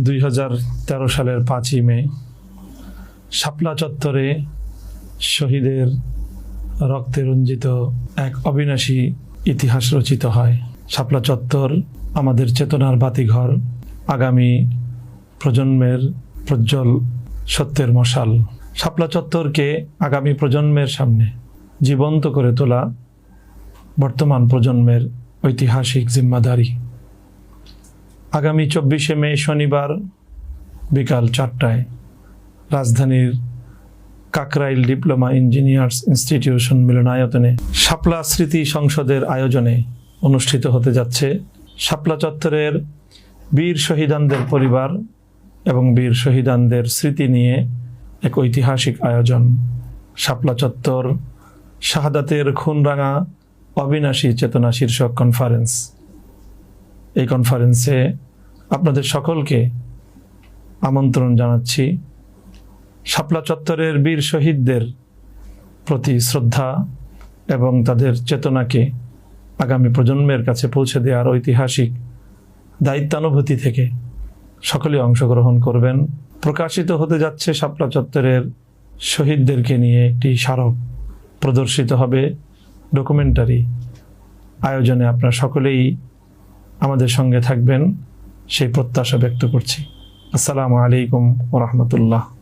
দুই হাজার তেরো সালের পাঁচই মে শাপলা চত্বরে শহীদের রক্তে রঞ্জিত এক অবিনাশী ইতিহাস রচিত হয়। শাপলা চত্বর আমাদের চেতনার বাতিঘর। আগামী প্রজন্মের প্রজ্জ্বল সত্যের মশাল। শাপলা চত্বরকে আগামী প্রজন্মের সামনে জীবন্ত করে তোলা বর্তমান প্রজন্মের ঐতিহাসিক জিম্মাদারি। আগামী চব্বিশে মে শনিবার বিকাল চারটায় রাজধানীর কাকরাইল ডিপ্লোমা ইঞ্জিনিয়ার্স ইনস্টিটিউশন মিলনায়তনে শাপলা স্মৃতি সংসদের আয়োজনে অনুষ্ঠিত হতে যাচ্ছে শাপলা চত্বরের বীর শহীদানদের পরিবার এবং বীর শহীদানদের স্মৃতি নিয়ে এক ঐতিহাসিক আয়োজন। শাপলা চত্বর শাহাদাতের খুনরাঙা অবিনাশী চেতনা শীর্ষক কনফারেন্স এই কনফারেন্সে আপনাদের সকলকে আমন্ত্রণ জানাচ্ছি। শাপলা চত্বরের বীর শহীদদের প্রতি শ্রদ্ধা এবং তাদের চেতনাকে আগামী প্রজন্মের কাছে পৌঁছে দেওয়ার ঐতিহাসিক দায়িত্বানুভূতি থেকে সকলে অংশগ্রহণ করবেন। প্রকাশিত হতে যাচ্ছে শাপলা চত্বরের শহীদদেরকে নিয়ে একটি স্মারক প্রদর্শিত হবে। ডকুমেন্টারি আয়োজনে আপনারা সকলেই আমাদের সঙ্গে থাকবেন সেই প্রত্যাশা ব্যক্ত করছি। আসসালামু আলাইকুম ওরহমতুল্লাহ